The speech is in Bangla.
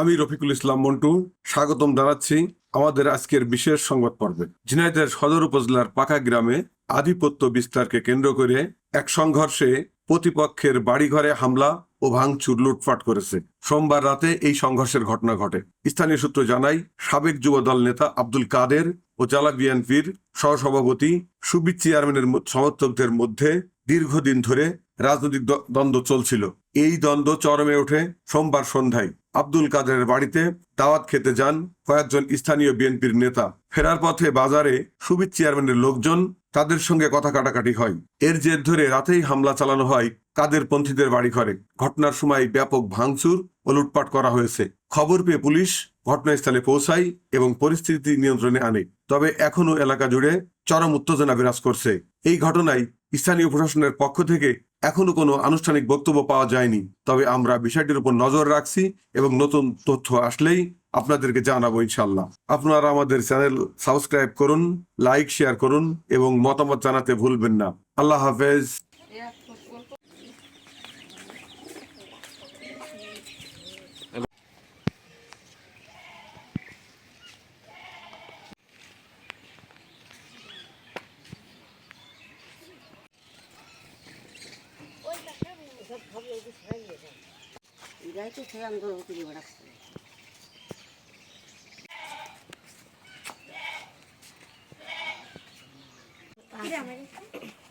আমি রফিকুল ইসলাম মন্টু, স্বাগতম জানাচ্ছি আমাদের আজকের বিশেষ সংবাদ পর্বে। ঝিনাইদহের সদর উপজেলার পাকা গ্রামে আধিপত্য বিস্তারকে কেন্দ্র করে এক সংঘর্ষে প্রতিপক্ষের বাড়িঘরে হামলা ও ভাঙচুর লুটপাট করেছে। সোমবার রাতে এই সংঘর্ষের ঘটনা ঘটে। স্থানীয় সূত্র জানায়, সাবেক যুবদল নেতা আব্দুল কাদের ও জেলা বিএনপির সহসভাপতি সুবিদ চেয়ারম্যানের সমর্থকদের মধ্যে দীর্ঘদিন ধরে রাজনৈতিক দ্বন্দ্ব চলছিল। এই দ্বন্দ্ব চরমে ওঠে সোমবার সন্ধ্যায়। আব্দুল কাদেরের বাড়িতে দাওয়াত খেতে যান কয়েকজন স্থানীয় বিএনপির নেতা। ফেরার পথে বাজারে সুবিদ চেয়ারম্যানের লোকজন তাদের সঙ্গে কথা কাটাকাটি হয়। এর জের ধরে রাতেই হামলা চালানো হয় কাদের পন্থীদের বাড়ি ঘরে ঘটনার সময় ব্যাপক ভাঙচুর ও লুটপাট করা হয়েছে। খবর পেয়ে পুলিশ ঘটনাস্থলে পৌঁছায় এবং পরিস্থিতি নিয়ন্ত্রণে আনে। তবে এখনও এলাকা জুড়ে চরম উত্তেজনা বিরাজ করছে। এই ঘটনায় স্থানীয় প্রশাসনের পক্ষ থেকে এখনও কোনো আনুষ্ঠানিক বক্তব্য পাওয়া যায়নি। তবে আমরা বিষয়টির উপর নজর রাখছি এবং নতুন তথ্য আসলেই আপনাদেরকে জানাব ইনশাল্লাহ আপনারা আমাদের চ্যানেল সাবস্ক্রাইব করুন, লাইক, শেয়ার করুন এবং মতামত জানাতে ভুলবেন না। আল্লাহ হাফেজ। এরাই তো সে আন্দোলন করে বেড়াচ্ছে আমাদের